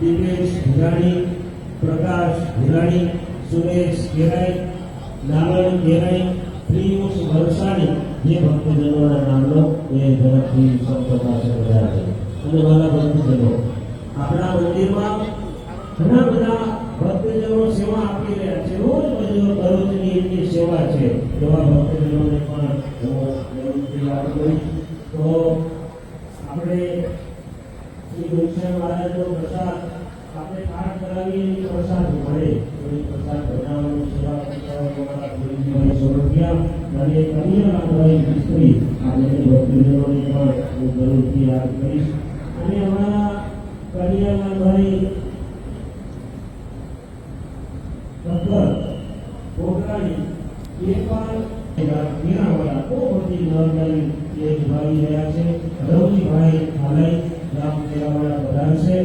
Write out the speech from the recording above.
દિપેશ ભેરાણી પ્રકાશ ભેરાણી સુરેશ ગેરાઈ નારાયણ કેરાઈ પ્રિયુષ વરસાણી, જે ભક્તજનોના નામનો એ ઝડપથી સંપર્ક છે અને મારા ભક્તજનો આપણા મંદિરમાં ઘણા બધા ભક્તજનો સેવા આપી રહ્યા છે. રોજ બધો દરરોજની એમની સેવા છે. એવા ભક્તજનોને પણ હું યાદ તો આપણે શ્રી ગુલશન મહારાજનો પ્રસાદ આપણે પાઠ કરાવીએ પ્રસાદ મળે. પ્રસાદ બનાવવાની સેવા કરતા હોય અમારા ગુરુજીભાઈ સોરઠિયા મિસ્ત્રી આ બંને ભક્તજનોને પણ હું જરૂરથી યાદ કરીશ. અને અમારા કન્યાલાલભાઈ ડોક્ટર કોટરાણી એ પણ મીરાવાળા નિભાવી રહ્યા છે. રવજીભાઈ હાલઈ ગામ પ્રધાન પધારશે